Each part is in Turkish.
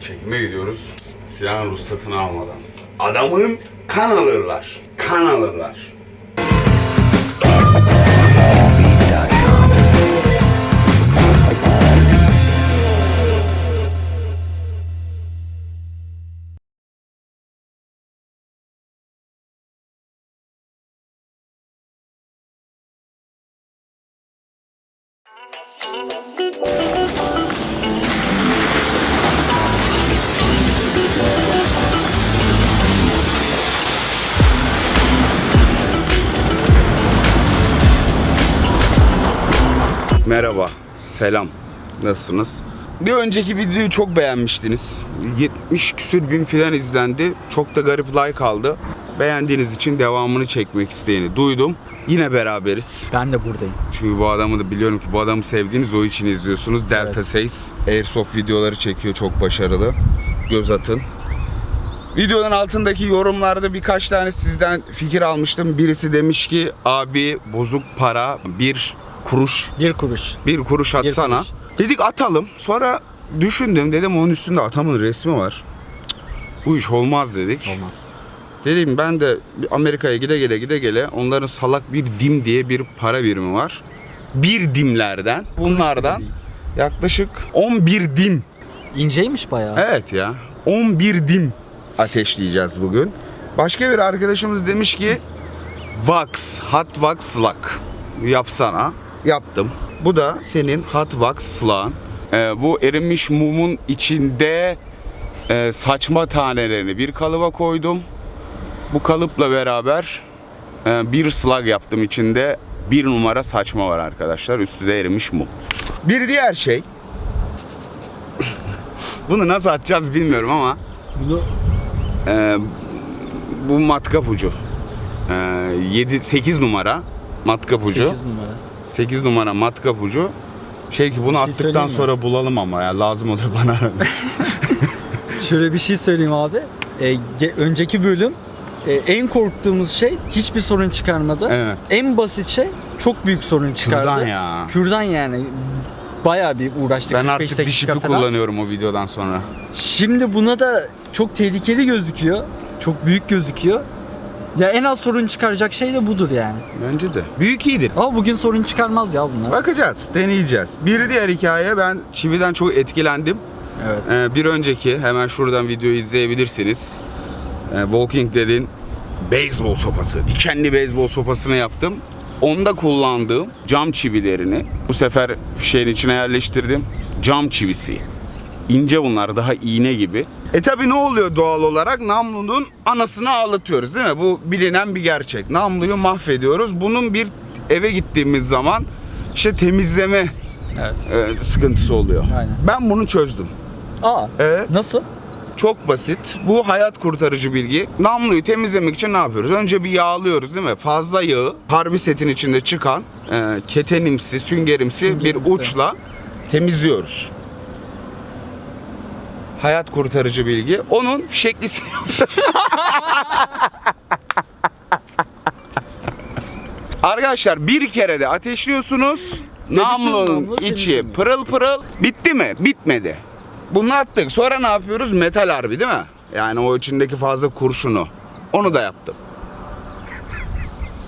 Çekime gidiyoruz. Silahın ruhsatını almadan. Adamın kan alırlar. Kan alırlar. Merhaba, selam. Nasılsınız? Bir önceki videoyu çok beğenmiştiniz. 70 küsür bin filan izlendi. Çok da garip like aldı. Beğendiğiniz için devamını çekmek isteyeni duydum. Yine beraberiz. Ben de buradayım. Çünkü bu adamı da biliyorum ki bu adamı sevdiğiniz o için izliyorsunuz. Delta Evet. Says Airsoft videoları çekiyor çok başarılı. Göz atın. Videonun altındaki yorumlarda birkaç tane sizden fikir almıştım. Birisi demiş ki abi bozuk para bir kuruş Bir kuruş. bir kuruş atsana. kuruş. Dedik atalım. Sonra düşündüm dedim onun üstünde atamın resmi var. Cık, Bu iş olmaz dedik. Olmaz. Dedim ben de Amerika'ya gide gele gide gele onların salak bir dim diye bir para birimi var. Bir dimlerden bunlardan yaklaşık 11 dim. İnceymiş bayağı. Evet ya 11 dim ateşleyeceğiz bugün. Başka bir arkadaşımız demiş ki Wax, Hot Wax Slug yapsana. Yaptım. Bu da senin Hot Wax Slug'ın. Ee, bu erimiş mumun içinde e, saçma tanelerini bir kalıba koydum. Bu kalıpla beraber e, bir slug yaptım içinde. Bir numara saçma var arkadaşlar. Üstü de erimiş mum. Bir diğer şey. Bunu nasıl atacağız bilmiyorum ama Bunu ee, bu matkap ucu. Ee, 7 8 numara matkap ucu. 8 numara. 8 numara matkap ucu. Şey ki bunu Bir şey attıktan söyleyeyim mi? sonra bulalım ama ya lazım oluyor bana. Şöyle bir şey söyleyeyim abi. Ge- önceki bölüm e, en korktuğumuz şey hiçbir sorun çıkarmadı. Evet. En basit şey çok büyük sorun çıkardı. Kürdan ya. Kürdan yani. Bayağı bir uğraştık. ben 45 artık dakika diş ipi falan. kullanıyorum o videodan sonra. Şimdi buna da çok tehlikeli gözüküyor. Çok büyük gözüküyor. Ya en az sorun çıkaracak şey de budur yani. Bence de. Büyük iyidir. Ama bugün sorun çıkarmaz ya bunlar. Bakacağız, deneyeceğiz. Bir diğer hikaye ben çividen çok etkilendim. Evet. Ee, bir önceki hemen şuradan videoyu izleyebilirsiniz. Ee, Walking Dead'in beyzbol sopası, dikenli beyzbol sopasını yaptım. Onda kullandığım cam çivilerini bu sefer fişeğin içine yerleştirdim. Cam çivisi. İnce bunlar daha iğne gibi. E tabi ne oluyor doğal olarak? Namlunun anasını ağlatıyoruz değil mi? Bu bilinen bir gerçek. Namluyu mahvediyoruz. Bunun bir eve gittiğimiz zaman işte temizleme Evet. e, sıkıntısı oluyor. Aynen. Ben bunu çözdüm. Aa. Evet. Nasıl? Çok basit. Bu hayat kurtarıcı bilgi. Namluyu temizlemek için ne yapıyoruz? Önce bir yağlıyoruz değil mi? Fazla yağı harbi setin içinde çıkan e, ketenimsi, süngerimsi bir Süngerimsi. uçla temizliyoruz. Hayat kurtarıcı bilgi. Onun fişeklisini yaptım. Arkadaşlar bir kere de ateşliyorsunuz. Namlunun namlu içi pırıl pırıl. Bitti mi? Bitmedi. Bunu attık. Sonra ne yapıyoruz? Metal harbi değil mi? Yani o içindeki fazla kurşunu. Onu da yaptım.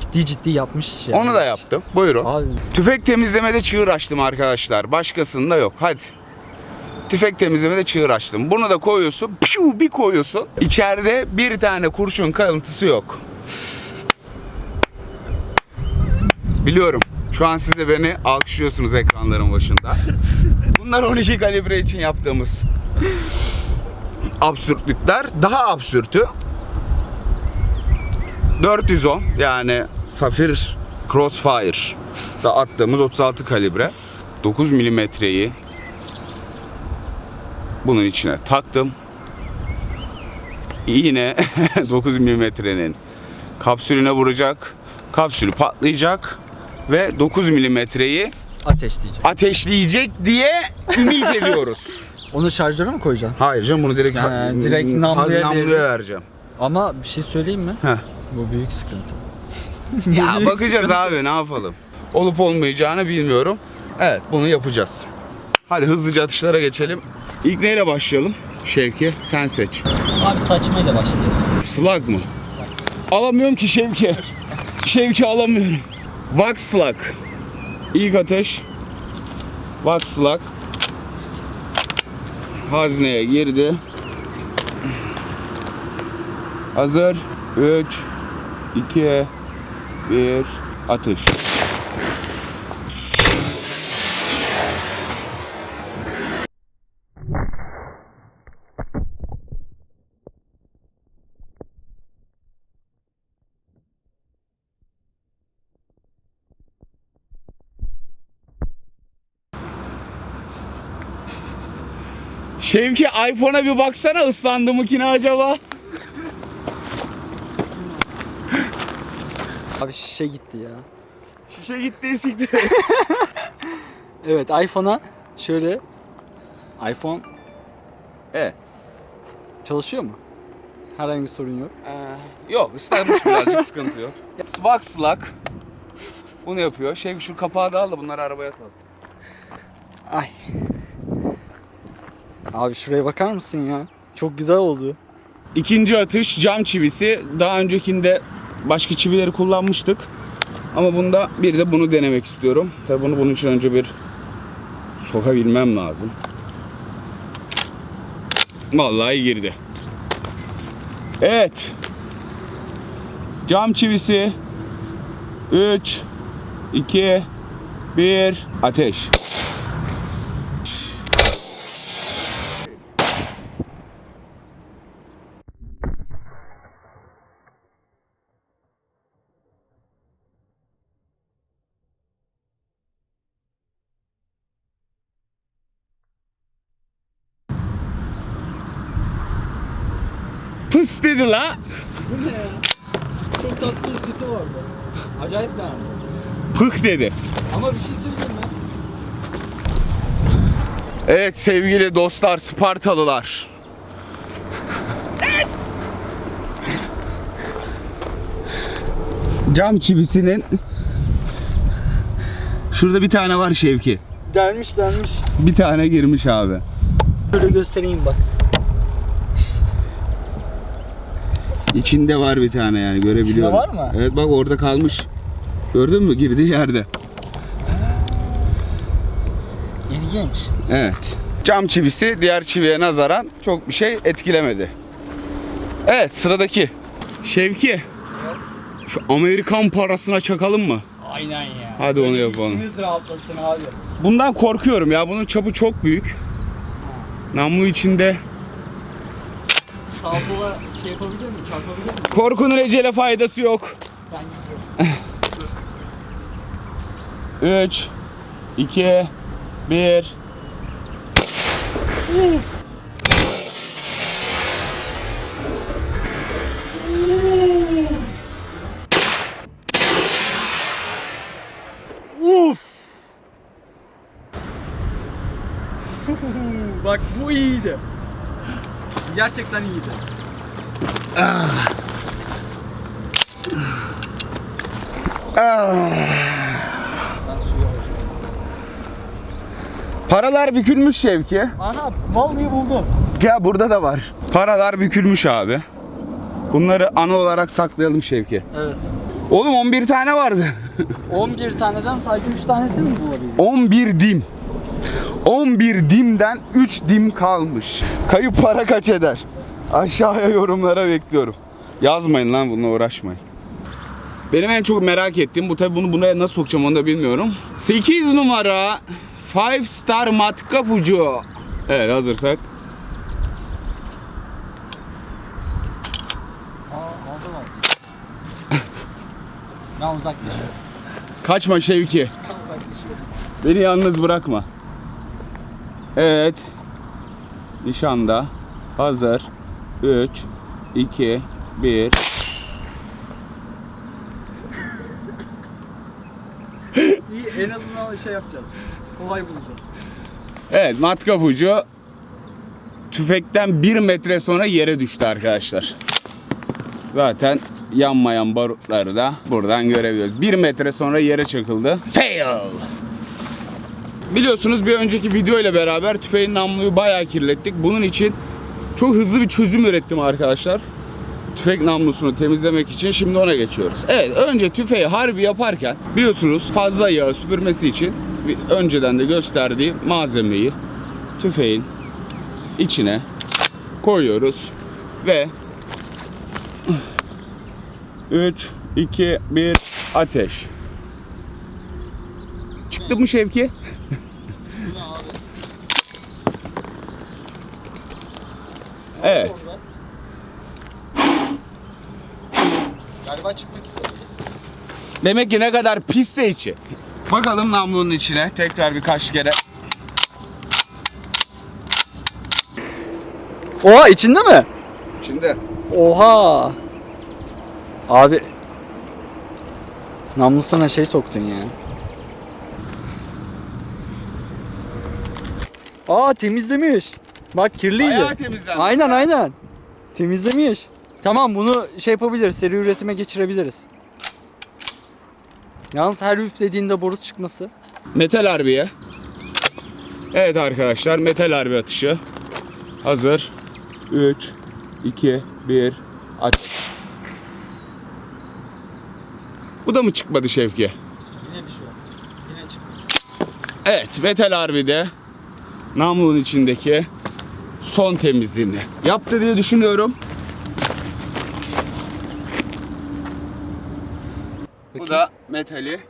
Ciddi ciddi yapmış yani. Onu da yaptım. Buyurun. Abi Tüfek temizlemede çığır açtım arkadaşlar. Başkasında yok. Hadi. Tüfek temizlemede çığır açtım. Bunu da koyuyorsun. Piu bir koyuyorsun. İçeride bir tane kurşun kalıntısı yok. Biliyorum. Şu an siz de beni alkışlıyorsunuz ekranların başında. Bunlar 12 kalibre için yaptığımız absürtlükler. Daha absürtü 410 yani Safir Crossfire da attığımız 36 kalibre 9 milimetreyi bunun içine taktım. İğne 9 milimetrenin kapsülüne vuracak. Kapsülü patlayacak ve 9 milimetreyi ateşleyecek. ateşleyecek diye ümit ediyoruz. Onu şarjöre mi koyacaksın? Hayır canım bunu direkt, Yani direkt namluya namluya vereceğim. Ama bir şey söyleyeyim mi? Heh. Bu büyük sıkıntı. Ya Büyük bakacağız sıkıntı. abi ne yapalım. Olup olmayacağını bilmiyorum. Evet bunu yapacağız. Hadi hızlıca atışlara geçelim. İlk neyle başlayalım? Şevki sen seç. Abi saçmayla başlayalım. Slug mı? Alamıyorum ki Şevki. Şevki alamıyorum. Wax Slug. İlk atış. Wax Slug. Hazneye girdi. Hazır. 3 2 1 atış. Şevki iPhone'a bir baksana ıslandı mı ki ne acaba? Abi şişe gitti ya. Şişe gitti siktir. Evet iPhone'a şöyle iPhone evet. çalışıyor mu? Herhangi bir sorun yok. Ee, yok ıslanmış birazcık sıkıntı yok. Lock. Bunu yapıyor. Şevki şu kapağı da al da bunları arabaya atalım. Ay. Abi şuraya bakar mısın ya? Çok güzel oldu. İkinci atış cam çivisi. Daha öncekinde başka çivileri kullanmıştık. Ama bunda bir de bunu denemek istiyorum. Tabii bunu bunun için önce bir sokabilmem lazım. Vallahi girdi. Evet. Cam çivisi. 3 2 1 ateş. Pıs dedi la. Bu ne ya? Çok tatlı bir sesi vardı. Acayip beğendim. Pık dedi. Ama bir şey söyleyeyim mi? Evet sevgili dostlar Spartalılar. Cam çivisinin Şurada bir tane var Şevki. Delmiş delmiş. Bir tane girmiş abi. Şöyle göstereyim bak. İçinde var bir tane yani görebiliyorum. İçinde var mı? Evet bak orada kalmış. Gördün mü? Girdiği yerde. İlginç. Evet. Cam çivisi diğer çiviye nazaran çok bir şey etkilemedi. Evet sıradaki. Şevki. Şu Amerikan parasına çakalım mı? Aynen ya. Hadi onu yapalım. İçimiz rahatlasın abi. Bundan korkuyorum ya. Bunun çapı çok büyük. Namlu içinde. Sola şey yapabilir mi? Çarpabilir mi? Korkunun ecele faydası yok. Ben gidiyorum. 3 2 1 Uf! Bak bu iyiydi. Gerçekten iyiydi. Alacağım. Paralar bükülmüş Şevki. Aha vallahi buldum. Ya burada da var. Paralar bükülmüş abi. Bunları ana olarak saklayalım Şevki. Evet. Oğlum 11 tane vardı. 11 taneden sadece 3 tanesi mi bulabilir? 11 dim. 11 dimden 3 dim kalmış. Kayıp para kaç eder? Aşağıya yorumlara bekliyorum. Yazmayın lan bununla uğraşmayın. Benim en çok merak ettiğim bu tabi bunu buraya nasıl sokacağım onu da bilmiyorum. 8 numara 5 star matkap ucu. Evet hazırsak. Ben uzaklaşıyorum. Kaçma Şevki. Beni yalnız bırakma. Evet. Nişanda. Hazır. 3 2 1 İyi en azından şey yapacağız. Kolay bulacağız. Evet matkap ucu tüfekten 1 metre sonra yere düştü arkadaşlar. Zaten yanmayan barutları da buradan görebiliyoruz. 1 metre sonra yere çakıldı. Fail. Biliyorsunuz bir önceki video ile beraber tüfeğin namluyu bayağı kirlettik. Bunun için Çok hızlı bir çözüm ürettim arkadaşlar. Tüfek namlusunu temizlemek için şimdi ona geçiyoruz. Evet önce tüfeği harbi yaparken biliyorsunuz fazla yağ süpürmesi için önceden de gösterdiği malzemeyi tüfeğin içine koyuyoruz ve 3 2 1 ateş. Çıktı mı Şevki? Evet. Galiba çıkmak istedim. Demek ki ne kadar pisse içi. Bakalım namlunun içine tekrar birkaç kere. Oha içinde mi? İçinde. Oha. Abi. Namlusuna şey soktun ya. Aa temizlemiş. Bak kirliydi. Bayağı temizlenmiş. Aynen aynen. Temizlemiş. Tamam bunu şey yapabiliriz. Seri üretime geçirebiliriz. Yalnız her üflediğinde boru çıkması. Metal harbiye. Evet arkadaşlar metal harbi atışı. Hazır. 3, 2, 1, ateş. Bu da mı çıkmadı Şevki? Yine bir şey yok. Yine çıkmıyor. Evet metal harbide namlunun içindeki son temizliğini yaptı diye düşünüyorum. Bu da metali.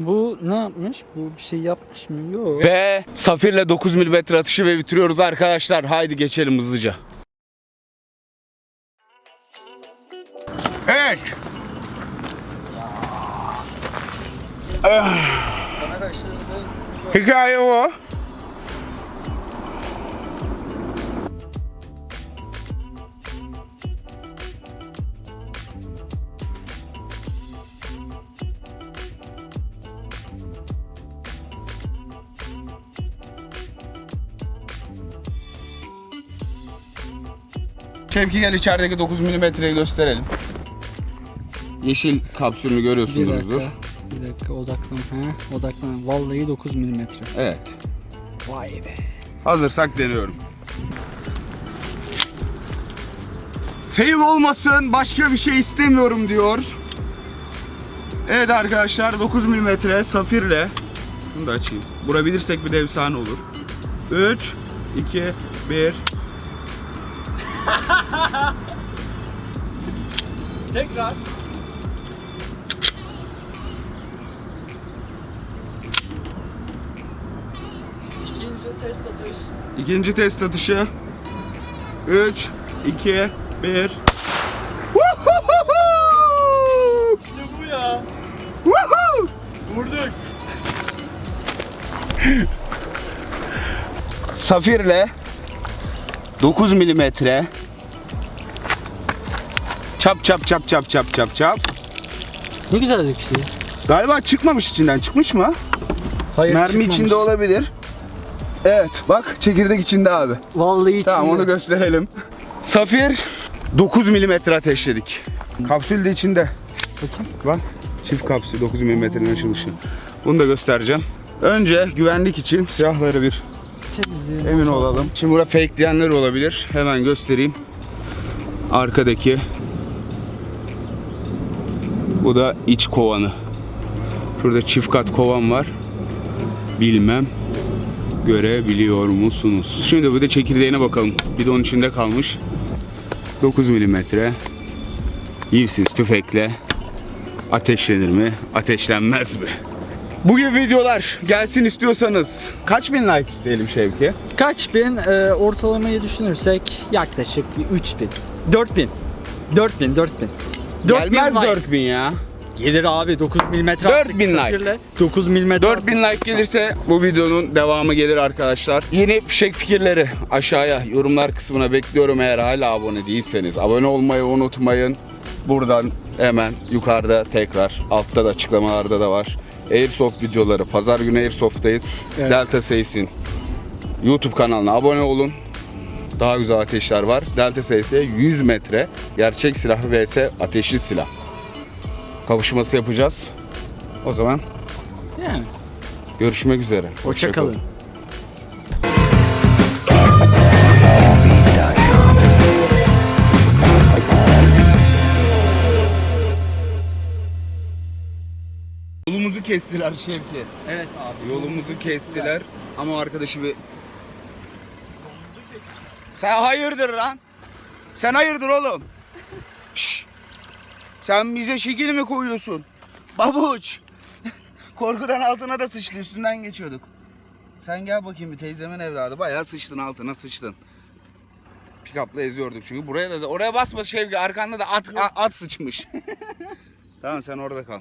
Bu ne yapmış? Bu bir şey yapmış mı? Yok. Ve safirle 9 mm atışı ve bitiriyoruz arkadaşlar. Haydi geçelim hızlıca. Evet. Hikaye o. Şevki gel içerideki 9 milimetreyi gösterelim. Yeşil kapsülünü Bir görüyorsunuzdur. dakika. Bir dakika odaklan. Ha, odaklan. Vallahi 9 milimetre. Evet. Vay be. Hazırsak deniyorum. Fail olmasın, başka bir şey istemiyorum diyor. Evet arkadaşlar 9 mm safirle Şunu da açayım. Vurabilirsek bir de efsane olur. 3 2 1 Tekrar. İkinci test atış. İkinci test atışı. 3 2 1 İşte bu ya. Vurduk. Safirle 9 milimetre çap çap çap çap çap çap çap Ne güzel döküştü. Galiba çıkmamış içinden. Çıkmış mı? Hayır Mermi içinde olabilir. Evet bak çekirdek içinde abi. Vallahi içinde. Tamam onu gösterelim. Safir 9 milimetre ateşledik. Kapsül de içinde. Bakayım. Bak çift kapsül 9 milimetrenin açılışı. Bunu da göstereceğim. Önce güvenlik için silahları bir emin olalım. Şimdi burada fake diyenler olabilir. Hemen göstereyim. Arkadaki bu da iç kovanı. Şurada çift kat kovan var. Bilmem görebiliyor musunuz? Şimdi bir de çekirdeğine bakalım. Bir de onun içinde kalmış. 9 milimetre yivsiz tüfekle ateşlenir mi? Ateşlenmez mi? Bu gibi videolar gelsin istiyorsanız kaç bin like isteyelim Şevki? Kaç bin e, ortalamayı düşünürsek yaklaşık bir 3000. 4000. 4000 4000. 4000 Gelmez like. 4000 ya. Gelir abi 9 milimetre 4000 like. safirle 9 milimetre 4000 like gelirse bu videonun devamı gelir arkadaşlar. Yeni fişek fikirleri aşağıya yorumlar kısmına bekliyorum eğer hala abone değilseniz. Abone olmayı unutmayın. Buradan hemen yukarıda tekrar altta da açıklamalarda da var. Airsoft videoları. Pazar günü Airsoft'tayız. Evet. Delta Seyis'in YouTube kanalına abone olun. Daha güzel ateşler var. Delta SS 100 metre. Gerçek silah vs ateşli silah. Kavuşması yapacağız. O zaman yani. görüşmek üzere. Hoşçakalın. Hoşça kalın. Yolumuzu kestiler Şevki. Evet abi. Yolumuzu kestiler. kestiler ama arkadaşı bir sen hayırdır lan? Sen hayırdır oğlum? Şşş! Sen bize şekil mi koyuyorsun? Babuç! Korkudan altına da sıçtı üstünden geçiyorduk. Sen gel bakayım bir teyzemin evladı. Bayağı sıçtın altına sıçtın. Pikapla eziyorduk çünkü buraya da oraya basma Şevki arkanda da at at sıçmış. tamam sen orada kal.